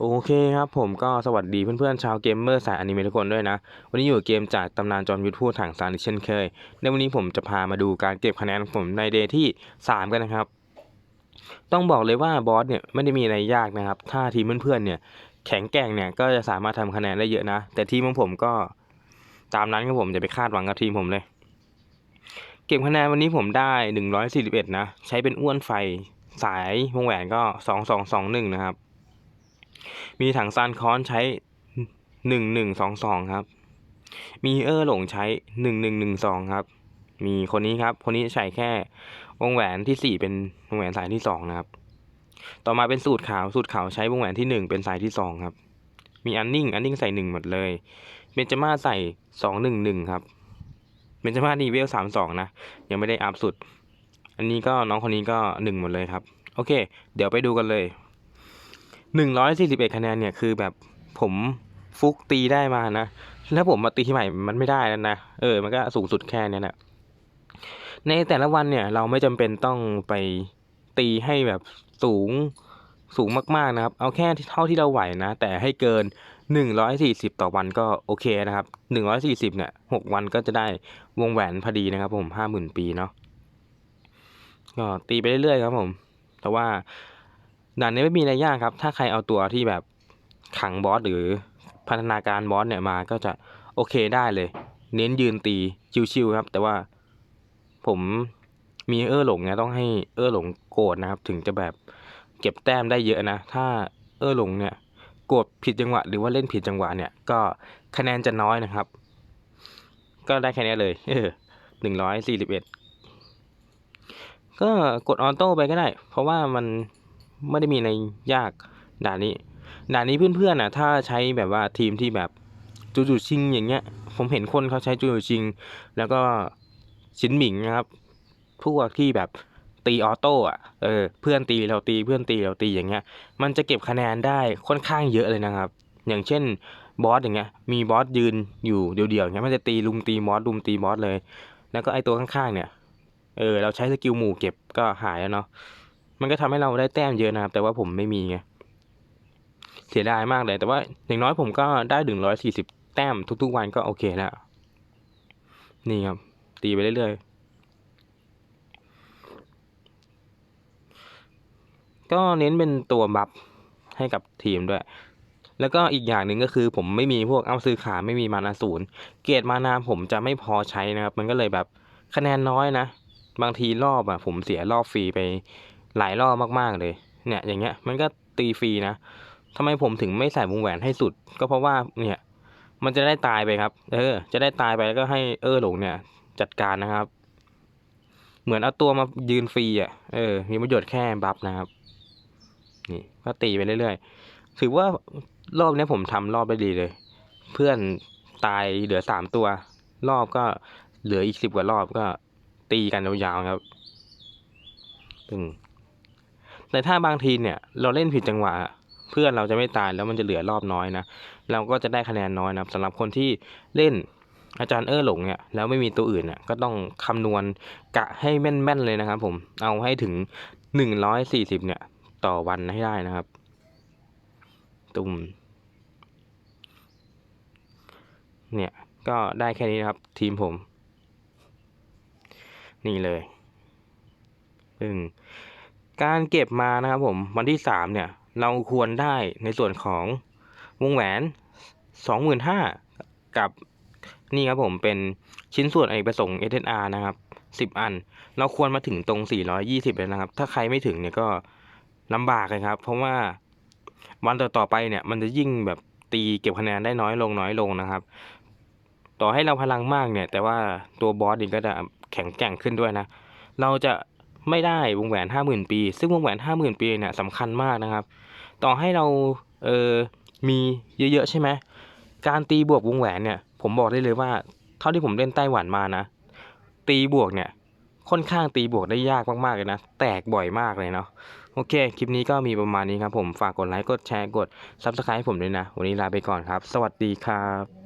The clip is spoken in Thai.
โอเคครับผมก็สวัสดีเพื่อนๆชาวเกมเมอร์สายอนิเมะทุกคนด้วยนะ วันนี้อยู่กับเกมจากตำนานจอมยุทธพูดถังซานอีกเช่นเคย ในวันนี้ผมจะพามาดูการเก็บคะแนนของผมในเดย์ที่ 3 กันนะครับ ต้องบอกเลยว่าบอสเนี่ยไม่ได้มีอะไรยากนะครับ ถ้าทีมเพื่อนๆเนี่ยแข็งแกร่งเนี่ยก็จะสามารถทำคะแนนได้เยอะนะ แต่ทีมของผมก็ตามนั้นครับผมจะไปคาดหวังกับทีมผมเลย เก็บคะแนนวันนี้ผมได้ 141 นะ ใช้เป็นอ้วนไฟสายวงแหวนก็ 2221 นะครับ มีถังซานคอนใช้หนึ่งหนึ่งสองสองครับ มีเออร์หลงใช้หนึ่งหนึ่งหนึ่งสองครับ มีคนนี้ครับ คนนี้ใส่แค่วงแหวนที่สี่เป็นวงแหวนสายที่สองนะครับ ต่อมาเป็นสูตรขาว สูตรขาวใช้วงแหวนที่หนึ่งเป็นสายที่สองครับ มีอันนิ่ง อันนิ่งใส่หนึ่งหมดเลย เบนจาม่าใส่สองหนึ่งหนึ่งครับ เบนจาม่านี่เวลสามสองนะ ยังไม่ได้อัพสุด อันนี้ก็น้องคนนี้ก็หนึ่งหมดเลยครับ โอเค เดี๋ยวไปดูกันเลย หนึ่งร้อยสี่สิบเอ็ดคะแนนเนี่ยคือแบบผมฟุกตีได้มานะแล้วผมมาตีที่ใหม่มันไม่ได้แล้วนะเออมันก็สูงสุดแค่เนี้ยนะในแต่ละวันเนี่ยเราไม่จำเป็นต้องไปตีให้แบบสูงสูงมากๆนะครับ เอาแค่เท่าที่เราไหวนะ แต่ให้เกินหนึ่งร้อยสี่สิบต่อวันก็โอเคนะครับหนึ่งร้อยสี่สิบเนี่ยหกวันก็จะได้วงแหวนพอดีนะครับผมห้าหมื่นปีเนาะก็ตีไปเรื่อยๆครับผม แต่ว่า ด่านนี้ไม่มีอะไรยากครับ ถ้าใครเอาตัวที่แบบขังบอสหรือพัฒนาการบอสเนี่ยมาก็จะโอเคได้เลย เน้นยืนตีชิวๆครับ แต่ว่าผมมีเออหลงเนี่ยต้องให้เออหลงโกรธนะครับ ถึงจะแบบเก็บแต้มได้เยอะนะ ถ้าเออหลงเนี่ยโกรธผิดจังหวะหรือว่าเล่นผิดจังหวะเนี่ยก็คะแนนจะน้อยนะครับ ก็ได้แค่นี้เลยหนึ่งร้อยสี่สิบเอ็ดก็กดออโต้ไปก็ได้ เพราะว่ามัน ไม่ได้มีอะไรยากด่านนี้ ด่านนี้เพื่อนๆน่ะถ้าใช้แบบว่าทีมที่แบบจูจูชิงอย่างเงี้ย ผมเห็นคนเขาใช้จูจูชิง แล้วก็ชินหมิงนะครับพวกที่แบบตีออโต้อะเออเพื่อนตีเราตีเพื่อนตีเราตีอย่างเงี้ย มันจะเก็บคะแนนได้ค่อนข้างเยอะเลยนะครับ อย่างเช่นบอสอย่างเงี้ย มีบอสยืนอยู่เดี่ยวๆอย่างเงี้ยมันจะตีลุมตีบอสลุมตีบอสเลย แล้วก็ไอตัวข้างๆเนี่ย เออเราใช้สกิลหมู่เก็บก็หายแล้วเนาะ มันก็ทำให้เราได้แต้มเยอะนะครับ แต่ว่าผมไม่มีไงเสียดายมากเลย แต่ว่าอย่างน้อยผมก็ได้ถึงร้อยสี่สิบแต้มทุกๆวันก็โอเคแล้ว นี่ครับ ตีไปเรื่อยๆ ก็เน้นเป็นตัวบัฟให้กับทีมด้วย แล้วก็อีกอย่างหนึ่งก็คือ ผมไม่มีพวกเอาซื้อขาไม่มีมานาศูนย์เกรดมานาผมจะไม่พอใช้นะครับ มันก็เลยแบบคะแนนน้อยนะ บางทีรอบอะผมเสียรอบฟรีไป หลายรอบมากๆเลย เนี่ยอย่างเงี้ยมันก็ตีฟรีนะทำไมผมถึงไม่ใส่วงแหวนให้สุด ก็เพราะว่าเนี่ยมันจะได้ตายไปครับ เออ จะได้ตายไปแล้วก็ให้เออหลงเนี่ย จัดการนะครับ เหมือนเอาตัวมายืนฟรีอะเออมีประโยชน์แค่บัฟนะครับ นี่ก็ตีไปเรื่อยๆถือว่ารอบนี้ผมทำรอบได้ดีเลย เพื่อนตายเหลือสามตัว รอบก็เหลืออีกสิบกว่ารอบก็ตีกันยาวๆครับอืม แต่ถ้าบางทีเนี่ยเราเล่นผิดจังหวะ เพื่อนเราจะไม่ตายแล้วมันจะเหลือรอบน้อยนะเราก็จะได้คะแนนน้อยนะครับสำหรับคนที่เล่นอาจารย์เออหลงเนี่ยแล้วไม่มีตัวอื่นเนี่ยก็ต้องคำนวณกะให้แม่นๆเลยนะครับผมเอาให้ถึงหนึ่งร้อยสี่สิบเนี่ย ต่อวันให้ได้นะครับ ตุ่มเนี่ยก็ได้แค่นี้นะครับ ทีมผม นี่เลยซึ่ง การเก็บมานะครับผมวันที่สามเนี่ยเราควรได้ในส่วนของวงแหวนสองหมื่นห้ากับนี่ครับผมเป็นชิ้นส่วนเอกประสงค์ SNR นะครับสิบอัน เราควรมาถึงตรงสี่ร้อยี่สิบเลยนะครับ ถ้าใครไม่ถึงเนี่ยก็ลำบากเลยครับ เพราะว่าวันต่อๆไปเนี่ย มันจะยิ่งแบบตีเก็บคะแนนได้น้อยลงน้อยลงนะครับ ต่อให้เราพลังมากเนี่ย แต่ว่าตัวบอสเองก็จะแข็งแกร่งขึ้นด้วยนะ เราจะ ไม่ได้วงแหวนห้าหมื่นปี ซึ่งวงแหวนห้าหมื่นปีเนี่ยสำคัญมากนะครับ ต่อให้เราเออมีเยอะๆใช่ไหมการตีบวกวงแหวนเนี่ย ผมบอกได้เลยว่า เท่าที่ผมเล่นไต้หวันมานะ ตีบวกเนี่ยค่อนข้างตีบวกได้ยากมากๆเลยนะ แตกบ่อยมากเลยเนาะโอเค คลิปนี้ก็มีประมาณนี้ครับผมฝากกดไลค์กดแชร์กด Subscribe ให้ผมด้วยนะ วันนี้ลาไปก่อนครับ สวัสดีครับ